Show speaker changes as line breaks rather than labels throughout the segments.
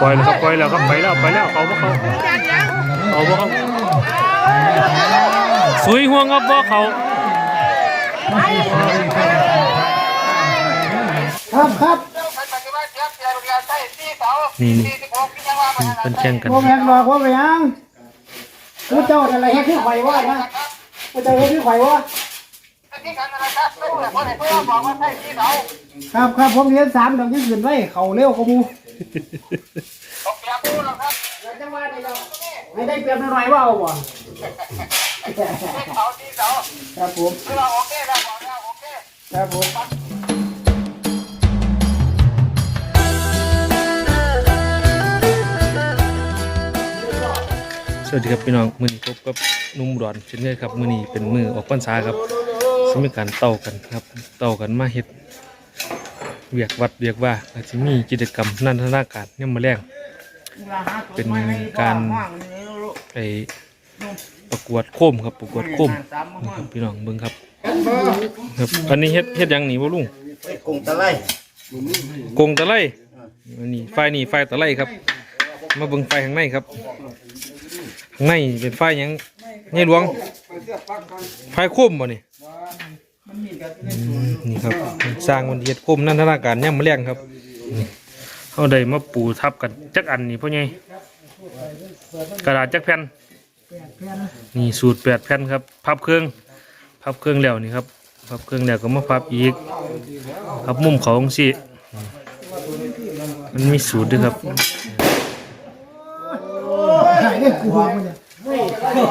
ปล่อยแล้วครับปล่อยแล้วครับไปแล้วไปแล้วเขาบ่เขาเขาบ่เขาสวยห่วงครับบ่เขา
ครับครับ
นี่นี่เป็นแข่งกัน
พ่อแม่หลอกว่าไปยังผู้เจ้าอะไรให้ขึ้นไฟว่านะผู้เจ้าให้ขึ้นไฟว่าครับครับผมเรียนสามดอกที่ขึ้นไว้เขาเร็วกว่ามู ไม่ได้เปรียบหน่อยว่าเอาบ่ครับผมครับผม
สวัสดีครับพี่น้องมื้อนี้พบกับหนุ่มอุดรเช่นเคยครับมื้อนี้เป็นมื้อออกพรรษาครับสิมีการเต่ากันครับ เต่ากันมาเฮ็ด เวียกวัดเวียกว่าอาจจะมีกิจกรรมนันทนาการเนี่ยามมาแรงเป็นการไปประกวดโคมครับประกวดโคมนะครับพี่น้องเบิ่งครับครับอันนี้เฮ็ดเฮ็ดหยังหนีบ่ลุง
กงตะไล
กงตะไลอันนี้ไฟนี่ไฟตะไลครับ มาเบิ่งไฟข้างในครับข้างในเป็นไฟหยังในหลวงไฟโคมบ่นี่อืม นี่ครับสร้างวันเฮ็ดโคมนันทนาการย่ำมะแรงครับนี่เอาได้มาปูทับกันจักอันนี่พ่อใหญ่กระดาษจักแผ่นนี่สูตรแปดแผ่นครับพับเครื่องพับเครื่องแล้วนี่ครับพับเครื่องแล้วก็มาพับอีกพับมุมเขาของสิมันมีสูตรด้วยครับ
นี่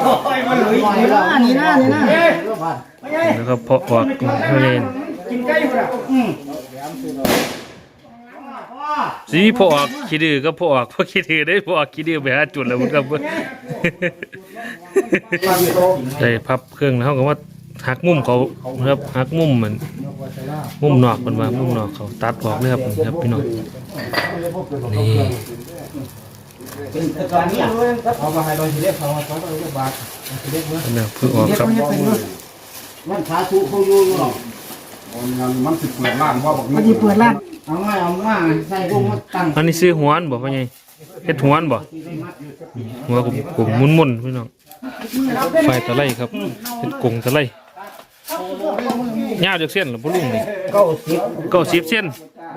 นะนี่นะนี่นะ
แล้วก็เพาะออกให้เล่น
กินไก่อยู่ละอืม
สีพาะออกขี้ดื้อก็พาะออกพราะขี้ดื้อได้พาะออกขี้ดื้อไปหาจุดแล้วมันก็บ่ได้พับเครื่องแล้วเขาก็ว่าหักมุมเขาครับหักมุมมันมุมนอกมันว่ามุมนอกเขาตัดออกเลยครับนี่ครับพี่น้องนี่
เอามาให้เราทีเรียกเขามาเขาต้องเรียกบาททีเรียกเมื่อ
อันนี้เพิ่งออกครับ
มันขาสุเขาอยู่อยู่หรอก
มันมันสิเปิดร้านว่าบอก
มันจะเปิดร้านเอาง่ายเอาง่ายใส่พวกมันตั้ง
อันนี้ซื้อหัวอันบ่พ่อใหญ่เฮ็ดหัวอันบ่หัวกลมๆมุนๆพี่น้องไฟตะไลครับเฮ็ดกงตะไลยาวจากเส้นเหรอพ่อลุงนี่
เก้าสิบ
เก้าสิบเส้น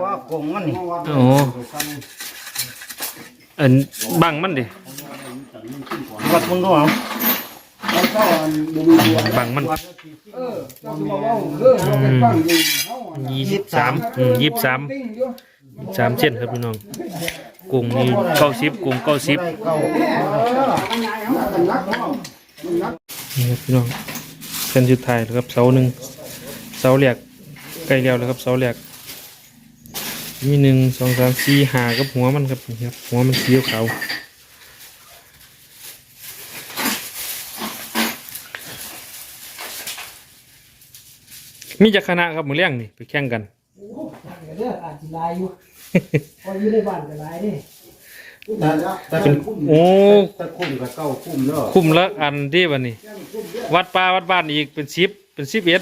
ว่ากงมันนี่
อ๋ ออันบังมันดิ
วัดมันก็เอา
บังมันยี่สิบสามยี่สิบสามสามเส้นครับพี่น้องกุ้งนี่เก้าสิบกุ้งเก้าสิบนี่ครับพี่น้องเส้นสุดท้ายแล้วครับเสาหนึ่งเสาแหลกใกล้แล้วแล้วครับเสาแหลก มีหนึ่งสองสามสี่หากับหัวมันครับนี่ครับ หัวมันสีขาวมีจักคณะครับมือเลี้ยงนี่ไปแข่งกัน
เรื่องอาจจะลายอยู่พออยู่ในบ้านก็ลายนี่
เป็นโอ้
ตะคุ่มกับเก้าคุ่มเนาะ
คุ้มละอันที่วันนี้ วัดป่าวัดบ้านอีกเป็นสิบเป็นสิบเอ็ด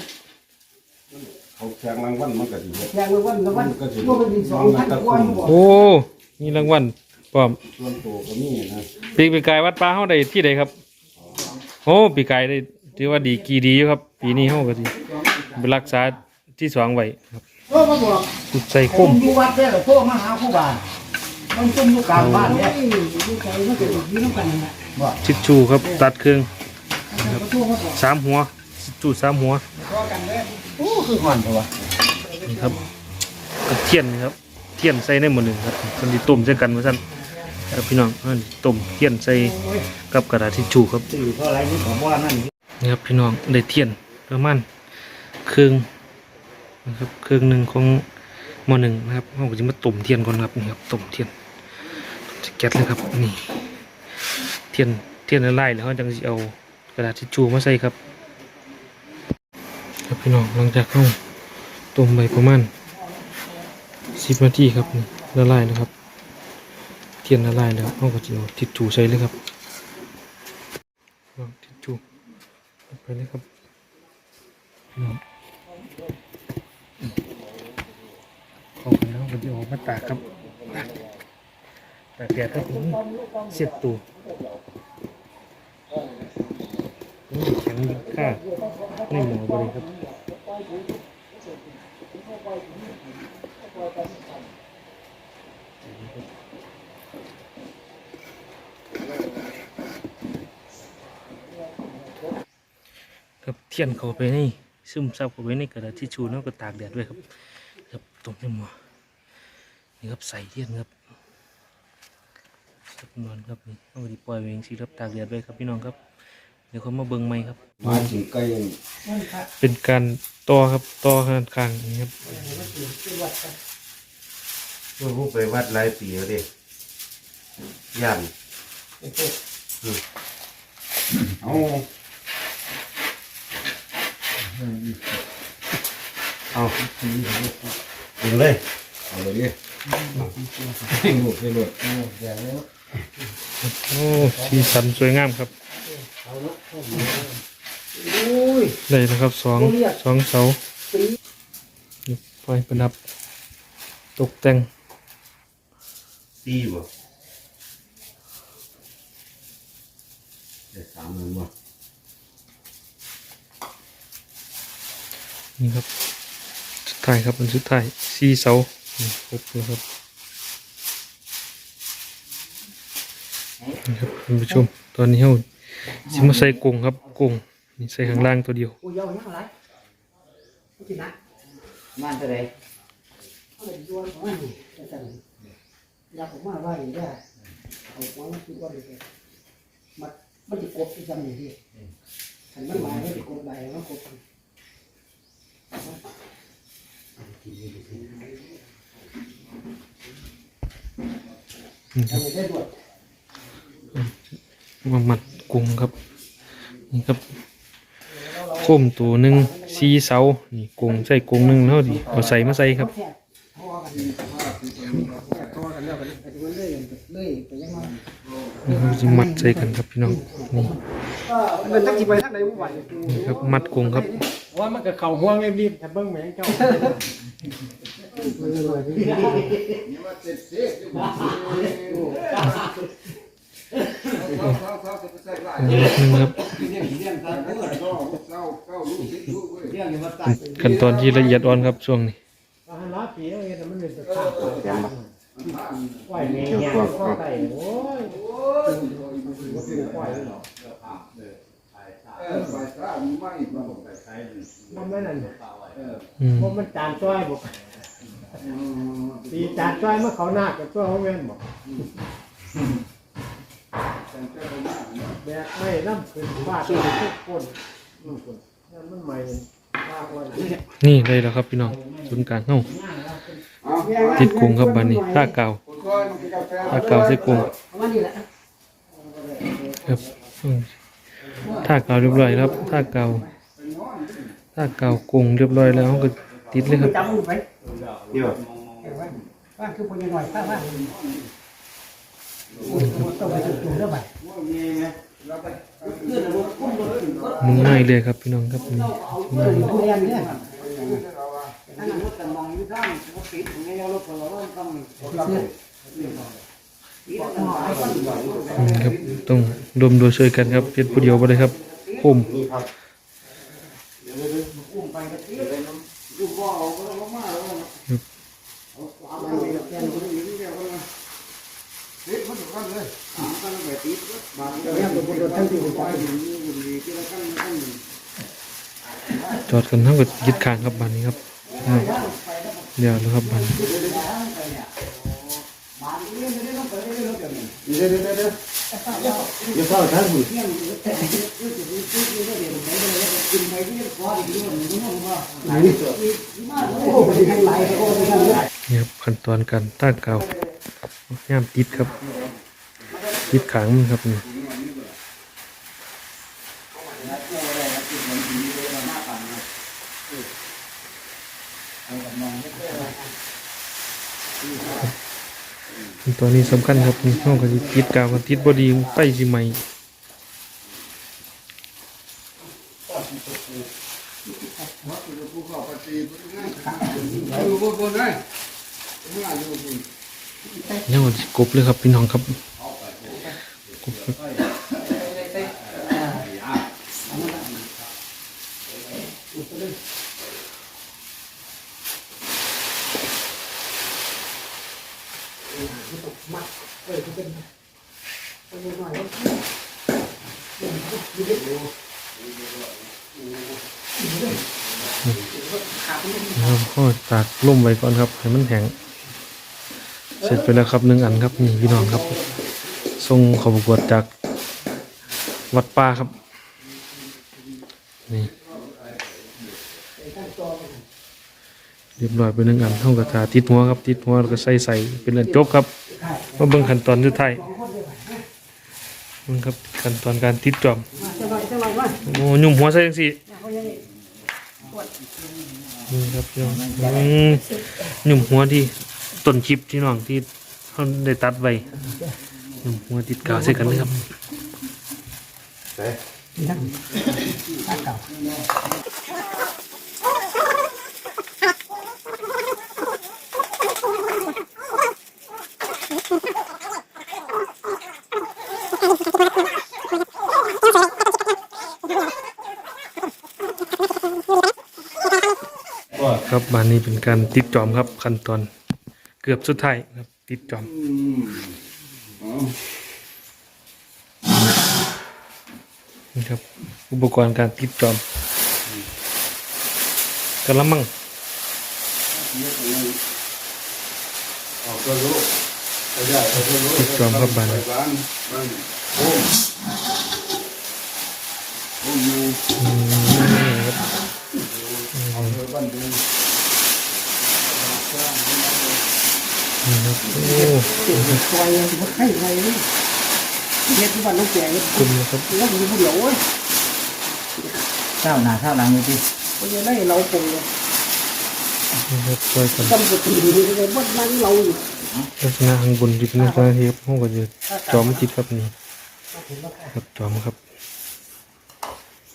เขาแข่งรางวัลมันก็ดี
แข่งวันละวันรวมเป็นสองพันกว่าบ่
โอ้มีรางวัลพร้อม
ส่วนตัวก็มีนะ
ปีปีกายวัดป่าเฮาได้ที่ใดครับโอ้ปีกายได้ถือว่าดีกีดีอยู่ครับ ปีนี้เฮาก็สิไปรักษาที่สองไว้ครับ
โอ้มาบอก
จุดใส่
ผ
คุ้
ม
ม
อยู่วัดเนี่ยโทรมาหาผู้บ้านมันจุ่มอยู่กลางบ้านเนี่ยอยู่ไกลมันจะอยู่น้ำกันนะบ่
ชิดชูครับ ตัดเครื่อง
ก็โทรมาบอก
สามหัวชิดชูสามหัว
โอ้ คือห่อนตัว
นี่ครับกระเทียนนี่ครับ เทียนใส่ในหมดหนึ่งครับคนที่ต้มใส่กันมาสั่นครับพี่น้องอันนี้ต้มเทียนใส่กับกระดาษทิชชู่ครับ
สื่อเท่าไรนี่ผมว่านั่น
นี่ครับพี่น้องได้เทียนประมาณเครื่องนะครับเครื่องหนึ่งของหมอหนึ่งนะครับเราก็จะมาต้มเทียนก่อนครับนี่ครับต้มเทียนจะแก๊สเลยครับนี่เทียนเทียนละลายแล้วเราจังสิเอากระดาษทิชชู่มาใส่ครับ ครับพี่น้องหลังจากเข้าต้มไปประมาณสิบนาทีครับนี่ละลายนะครับ เทียนละลายแล้วเราก็จะเอาทิชชู่ใส่เลยครับวางทิชชู่ไปเลยครับเข้าไปแล้วก็จะออกมาตากครับตากแดดครับผมเสียบตู นี่แข็งค่าในหมอบริครับครับเทียนเข้าไปในซึมซับเข้าไปในกระดาษทิชชูแล้วก็ตากแดดด้วยครับครับตรงนี้หมอนี่ครับใส่เทียนครับสักนอนครับนี่เอาดีปล่อยไว้เองสิครับตากแดดไว้ครับพี่น้องครับ ดี๋ยวเขามาเบิ่งใหม่ครับ
มาถึงไกล
เป็นการต่อครับต่อขนาดกลางนี่ครับ
เมื่อผู้ไปวัดหลายปีแล้วเด็ย่าน
เอา
เอาถึงเลย
เอาเลยดิลูกให้ลูก
โอ้สีสันสวยงามครับ ได้นะครับสองสองเสานี่ไฟประดับ ตกแต่ง
ตีบ่
ได้สามหมื่นบ่
นี่ครับ สุดท้ายครับมันสุดท้ายสี่เสานี่ครบเลยครับนี่ครับท่านผู้ชมตอนนี้เรา สิมาใส่กรงครับกรงนี่ใส่ข้างล่างตัวเดียว
กูยาวยังอะไรกูกินนะมันเท่าไรเอาเลยย้อนของมันนี่จะสั่งยาผมมาว่าอย่างนี้ได้เอาของมันคือว่าเลยมันมันจะกบที่จำอย่างนี้ขันมันมาให้จะกบใบมันกบ
นี่ครับ
ได้ด้วย
มามัด กรงครับ นี่ครับโคมตัวหนึ่งสี่เสานี่กรงใส่กรงหนึ่งเท่าดีเอาใส่มาใส่ครับ
แค่ทอกันทอกันแล้วกันไปดูเรื่อยเรื่อยไปยังไง
นี่ครับสิมัดใส่กันครับพี่น้องนี่
มันตั้งจีไปทั้งไหนผู้ไหว
นี่ครับมัดกรงครับ
ว่ามันก็เข่าห่วงรีบๆแต่เบิ้งแม่งเจ้า
นี่ครับหนึ่งครับขั้นตอนที่ละเอียดอ่อนครับช่วงนี้
ว่าหันล้าปีเอาเงี้ยแต่มันเป็นสภาพไหวแม่งแง่ข้อไก่โอ้ยไหวหรอมันไม่นั่น
อืม
เพราะมันจานจ้อยบอกตีจานจ้อยเมื่อเขาหนักกับตัวเขาเว้นบอก แบกไม่น้ำขึ้นฟาดทุกคนนั่นมันใหม่ฟาวัน
นี่เลยแล้วครับพี่น้องศูนย์กลางเฮ้าติดกรุงครับบันนี้ท่าเก่าท่าเก่าใส่กรุงครับอืมท่าเก่าเรียบร้อยครับท่าเก่าท่าเก่ากรุงเรียบร้อยแล้วก็ติดเลยครับ
จำมึงไป
นี่บ่
ว่างคือพยังหน่อยป้าว่า ต้องไปจุดจุดแล้วไป
มึงง่ายเลยครับพี่น้องครับนี่ง่าย
ทุเรียนเนี่ย
ครับต้องรวมโดยช่วยกันครับเป็นผู้เดียวไปเลยครับคุ้ม
เนี่ยเป็นคนทั้งที่ผมไป
จอดกันเท่ากับยึดคางครับบันนี้ครับเดี๋ยวนะครับบัน
เดี๋ยวเดี๋ยวเดี๋ยวอย่าเฝ้าทางมือ
โอ้ไปทานอ้ไปทางไหน
นี่ครับขั้นตอนการตั้งเก่า ย่ามติดครับติดขังมันครับนี่ตัวนี้สำคัญครับนี่ห้องกันติดกาวกันติดบอดีไปสิไหม
อยู่บนบนได้เมื่ออยู่บน
ยังว่าสิ กบเลยครับพี่น้องครับกบครับ
มัดเออเป็นเป็นหน่อยขาดมัน
นะครับก็ตากล่มไว้ก่อนครับ ให้มันแห้ง เสร็จไปแล้วครับหนึ่งอันครับนี่พี่น้องครับส่งขอประกวดจากวัดป่าครับ นี่เรียบร้อยไปหนึ่งอันเท่ากับทาติดหัวครับติดหัวแล้วก็ใส่ใส่เป็นอันจบครับมาเบิ่งขั้นตอนสุดท้ายเบิ่งครับขั้นตอนการติดจอมโอ้ยุ่มหัวใส่จังสินี่ครับพี่น้องยุ่มหัวที่ ต้นชิปที่น้องที่เขาได้ตัดไว้มหัวติดกาวใส่กันเลยครับ
นั่งถ้าเก่า
ครับบานนี้เป็นการติดจอมครับขั้นตอน เกือบสุดท้ายครับ ติดจอมนี่ครับ อุปกรณ์การติดจอมกระมัง
ติ
ดจอมครับบานนี้
บ้านบ้านโอ้มโอ้มอยู่
อืม นี่ครับ
เอาเธอบ้านดู
นี่ครับโอ้
ซอยยังไม่ให้ไงนี่เฮ็ดที่บ้านน้องแก่เฮ็ด
คุมนะครับ
แล้วอยู่ผู้เดียวเว้ย
เช้าหน้าเช้าหลังนี่ติ
คนยังได้เราปงเลย
นี่ครับช่วยกัน
กำกับตีนี่เลยว่านั่งเราอยู่
ลักษณะข้างบนที่เป็นลักษณะที่ห้องก็จะจอมติดครับนี่ครับจอมครับ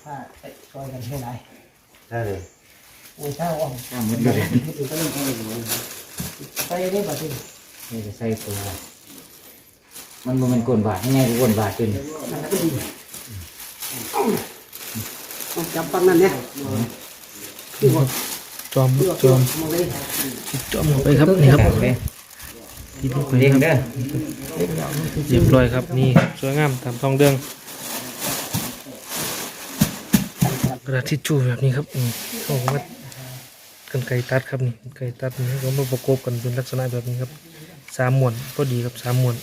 ถ้าซอยกันให้ไร
ได้เลย
โอ้ยเช้าอ่อน
ข้ามหมดเลย
ใส่ได้ป่ะที่
นี่จะใส่ตัวมันบ่แมันกลนบาดให้ไงกูกลนบาดขึ้น
มันก็ดีต้องจับปันนั่นเนี่ยที่ว่า
จอม
ที่ว่า
จอม
มาเลย
จอมลงไปครับนี่ครับ
เลย
ติดลงไป
เด้ง
ครับ
เด้อ
เรียบร้อยครับนี่ครับสวยงามตามทองเดืองกระดาษทิชชู่แบบนี้ครับนี่เขาก็มา กันไก่ตัดครับนี่ไก่ตัดนี่ก็มาประกบกันเป็นลักษณะแบบนี้ครับสามมวนพอดีครับสามมวน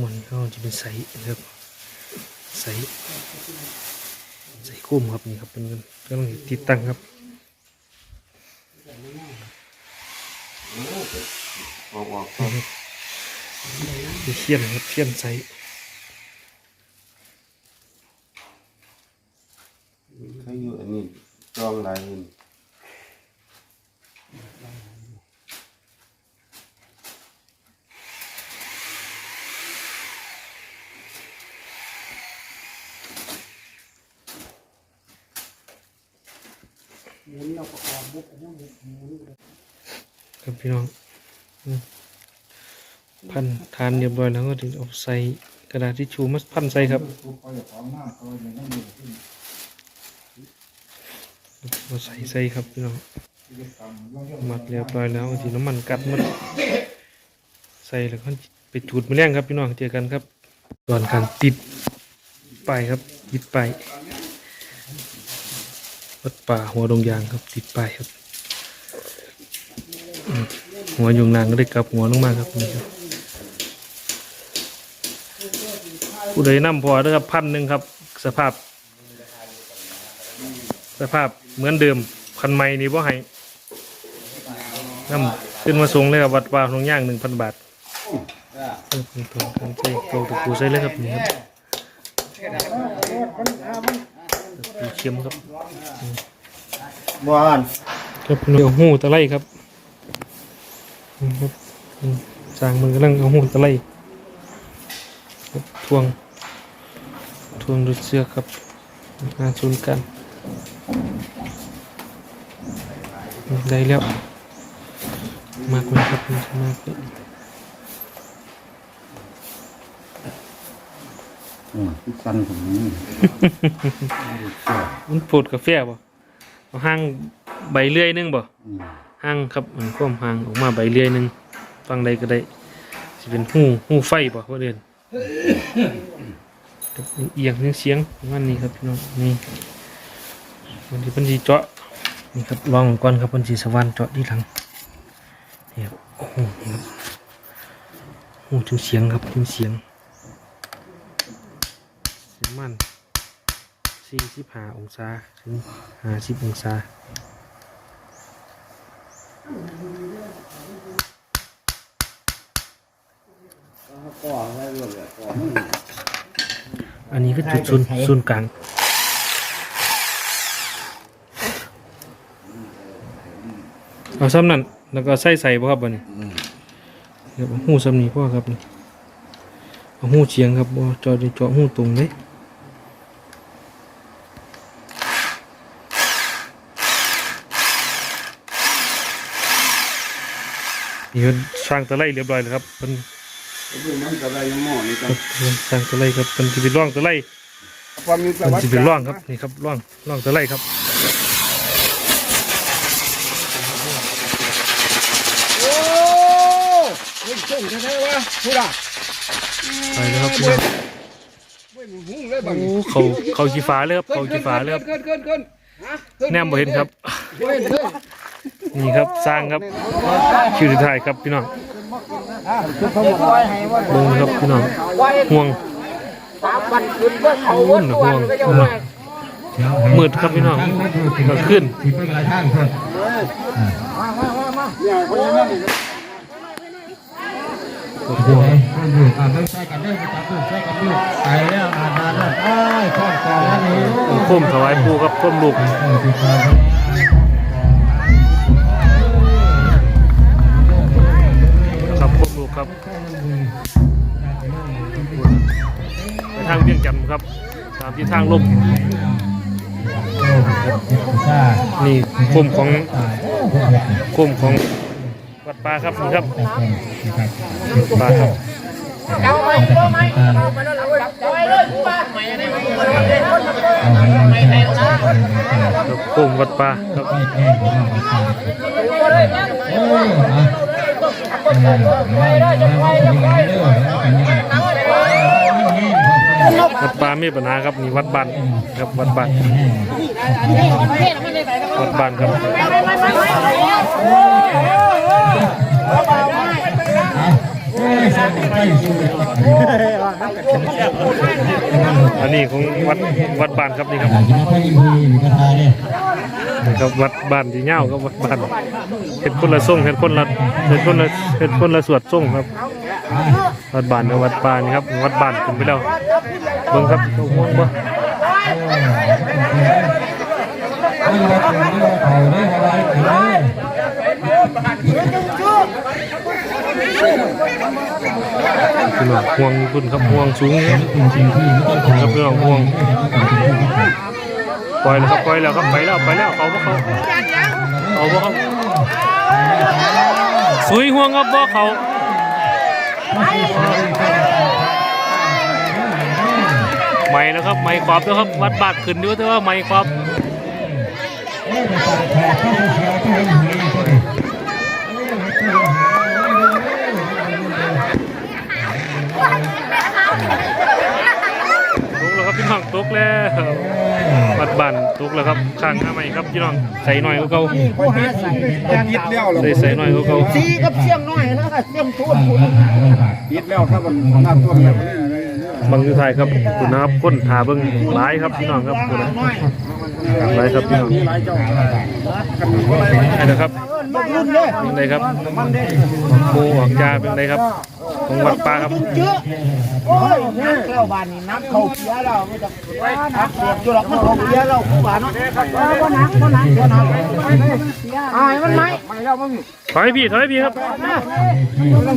มวนนี้เขาจะเป็นใสนะครับใสใสคุ้มครับนี่ครับเป็นกันกำลังติดตั้งครับเขียนครับเขียนใส
เขาอยู่อันนี้จองหลายเงิน
หมุนเราประกอบบุกอันนั้นหมุน
ครับพี่น้องพันทานเรียบร้อยแล้วก็ถึงเอาใส่กระดาษทิชชู่มาพันใส่ครับเอาใส่ใส่ครับพี่น้องมัดเรียบร้อยแล้วทีน้ำมันกัดมันใส่แล้วก็ไปจูดมือแรงครับพี่น้องเจอกันครับ ตอนการติดไปครับติดไป วัดป่าหัวดงยางครับติดป้ายครับ หัวยุงนางก็ได้กลับหัวลงมาครับนี่ครับผู้ใดนำพอเด้อครับพันหนึ่งครับ สภาพ สภาพเหมือนเดิมคันใหม่นี่บ่ให้นำขึ้นมาส่งเลยครับวัดป่าหงย่างหนึ่งพันบาทเออเป็นตัวกันใส่โตตะปูใส่เลยครับนี่ครับปูเชียมครับ
บ้าน
ครับเดี๋ยวหูตะไลครับครับจางมันกำลังเอาหูตะไลครับทวง ทวงด้วยเชือกครับงานศูนกัน ได้แล้ว มากเลยครับมากเลย
อืมฟันผมนี่
มันปวดกาแฟบ่เอาห้างใบเลื่อยนึงบ่
อืม
ห้างครับมันคว่ำห้างออกมาใบเลื่อยนึงฟังใดก็ได้สิเป็นหูหูไฟบ่ว่าเดินเอียงเสียงประมันนี้ครับพี่น้องนี่วันที่พิ่นสิเจาะนี่ครับลองก่อนครับพิ่นสิสว่านเจาะที่หลังนี่ครับโอ้โหนี่ครับหูถึงเสียงครับถึงเสียง สีมัน45องศาถึง50องศา
ก็อะไรเรื่องเนี่ยก็มัน
อันนี้ก็จุดศูนย์ศูนย์กลาง เอาซ้ำนั่น แล้วก็ใส่ใส่ป่ะครับบันนี้เดี๋ยวเอาหูซ้ำนี้พ่อครับนี่เอาหูเฉียงครับบ่จอดจาะหูตรงเลย นี่เพิ่นสร้างตะไลเรียบร้อยแล้วครับเพิ่น
มันจะได้ยังหม้อนี่กัน
เพิ่นสร้างตะไลครับเพิ่นสิไปร่องตะไล
ความมีประ
มัน
วัติ
จะเป็นร่องครับนี่ครับร่องร่องตะไลครับ
โอ้เฮ้ยเก่งแท้ๆวะพูดอะ
ไปแล้วครับพี่น้อง
เว้ยมึงหุ้งเลยบัง
โอ้เขาเขาขี้ฟ้าเลยครับเขาขี้ฟ้าเลยครับ
เกินเกินเกินฮะเกิ
แนมบ่เห็นครับ
เฮ้ยเฮ้ย
นี่ครับสร้างครับคิวสุดท้ายครับพี่น้องลงครับพี่น้องห่วง
สามวันคืนเมื่อเขา
โอ้หห่วงมืดครับพี่น้องก็ขึ้น
เนี่ยเขายังนั่งอยู่
โคมถวายปูครับโคมลูกครับโคมลูก ครับไปทางเวียงจันทร์ครับ ตามที่ทางลมนี่โคมของโคมของวัดป่าครับนี่ครับป่าครับ
เอาไปตัวไหมเอาไปแล้วเราไปเลยป้าไม่ไรใหม่ใหม่นะ
ครับโคมวัดป่าครับ วัดป่าไม่มีปัญหาครับนี่วัดบ้านครับวัดบ้านวัดบ้านครับอันนี้ของวัดวัดบ้านครับนี่ครับ นี่ครับวัดบ้านที่เง่าครับวัดบ้านเห็นคนละส่งเห็นคนละเห็นคนละเห็นคนละสวดส่งครับวัดบ้านกับวัดป่านี่ครับวัดบ้านขึ้นไปแล้วเบิ่งครับเขาห่วงบ่พี่น้องห่วงขึ้นครับห่วงสูงครับครับพี่น้องห่วง ปล่อยแล้วครับปล่อยแล้วครับไปแล้วไปแล้วเขาบ่เขาเขาบ่เขาสุยห่วงครับบ่เขาไม่แล้วครับไม่ความแล้วครับวัดบาทขึ้นด้วยแต่ว่าไม่ความตกแล้วครับพี่น้องตกแล้ว วัดบ้านตกแล้วครับข้างหน้าใหม่ครับพี่น้องใส่หน่อยก็เก่า
ผู้หาใส่
ยิดแล้วเหรอ
ใส่ใส่หน่อยก็เก่า
สีกับเสียงน้อยแล้วก็เสียงทุ่น
ยิดแล้วถ้ามันน้ำท่วมแบบนี้
บางอยู่ไทยครับคุณนะครับคนหาเบิ่งหลายครับพี่น้องครับคุณนะหลายครับพี่น้อง
มีหลายเจ้า
นี่นะครับ
รุ่น เลย
เป็นไรครับหมูออกยาเป็นไรครับของวัดป่าครับ
เยอะโอ้ยนักแก้วบานนี่นักเขาเสียแล้วไม่ต้องนักเสียบอยู่หรอกมันเขาเสียแล้วผู้บานเนาะก็นักก็นักก็นักอายมันไหม
ถอยพี่ถอยพี่ครับ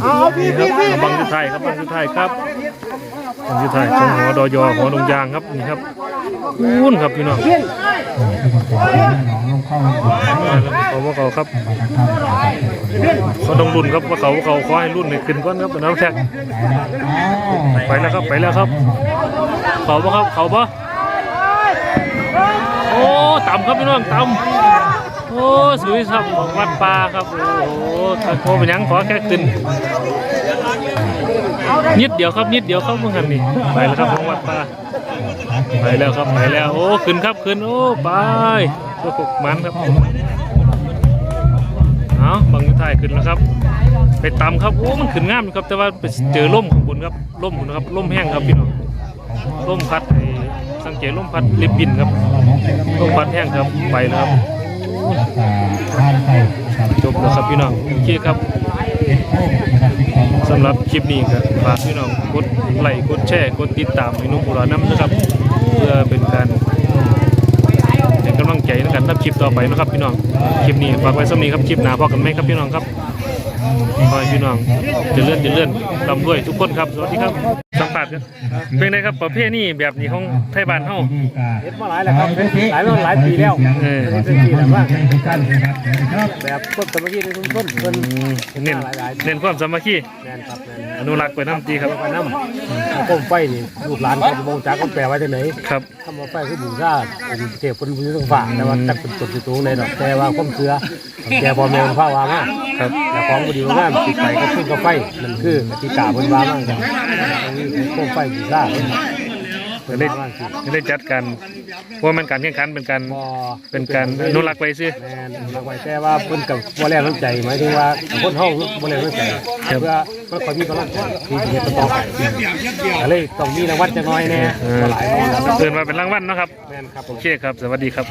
เอาพี่พี่พี่
บางอยู่ไทยครับบางอยู่ไทยครับบางอยู่ไทยของหอดอยหอดงยางครับนี่ครับ อู้นครับพี่น้องเขาว่าเขาครับเขาต้องรุ่นครับว่าเขาว่าเขาขอให้รุ่นให้ขึ้นก่อนครับน้ำแท็กไปแล้วครับไปแล้วครับ เขาปะครับเขาปะโอ้ต่ำครับพี่น้องต่ำโอ้สวยครับของวัดปลาครับโอ้โหตะโกเป็นยังขอแค่ขึ้นนิดเดียวครับนิดเดียวครับเมื่อกันนี่ไปแล้วครับของวัดปลา ไปแล้วครับไปแล้วโอ้ขึ้นครับขึ้นโอ้ไปตัวกมันครับเอาบังยุทธายขึ้นแล้วครับ ไปต่ำครับโอ้มันขึ้นงามอยู่ครับ แต่ว่าไปเจอล่มของคุณครับล่มคุณครับล่มแห้งครับพี่น้องลมพัดไอ้สังเกตลมพัดริบบินครับลมพัดแห้งครับไปแล้วครับจบแล้วครับพี่น้องโอเคครับสำหรับคลิปนี้ก็ฝากพี่น้องกดไลค์กดแชร์กดติดตามให้นุ่มอุราน้ำนะครับ พื่อเป็นการเป็นกำลังใจในการทำคลิปต่อไปนะครับพี่น้องคลิปนี้ฝากไว้สำนี้ครับคลิปหน้าพอกันไหมครับพี่น้องครับ ขอให้พี่น้องเจะเลื่อนจะเลื่อนลำด้วยทุกคนครับสวัสดีครับสัมผัสกันเป็นไงครับประเภทนี้แบบนี้ของไทยบ้านเฮา
เฮ็ดมาหลายแล้วครับหลายมาหลายปีแล้ว
เออ
เป็นปีแล้วว่าแบบคนสมัยนี้ในชุมชนเพิ่น
เน้น
หลายหลาย
เน้นความสามัคคี
แม่นครับแม่น
อนุรักษ์ไว้น้ำตีครับ
ไปนำโคมไฟนี่ลูกหลานก็บ่งจักก็แปลไว้จังได๋
ครับ
คำว่าไฟคือบุญชาติเป็นเทพคนบุญทางฝ่าแต่ว่าจักเป็นตนอยู่ตรงไหนดอกแต่ว่าความเชื่อแกพ่อแม่มันพาว่ามา
ครับ
แต่ของบ่ดีว่างามติดไปก็ขึ้นกับไฟนั่นคือกติกาเพิ่นว่ามาครับโคมไฟบุญชาติ
ก็ได้ก็ได้จัดการว่ามันการแข่งขันเป็นการ
พอ
เป็นการอนุรักษ์ไว้ซิ
แม่นรักไว้แต่ว่าเพิ่นกับบ่แรงน้ำใจหมายถึงว่าคนเฮาบ่แรงน้ำใจเพื่อมันค่อยมีกำลังใจที่จะเฮ็ดต่อไปก็เลยต้องมีรางวัลจักหน่อยแน่
เออ
บ่หลายบ่หลาย
เตือนมาเป็นรางวัลเนาะครับ
แม่นครับผ
โอ
ม
เคครับ สวัสดีครับ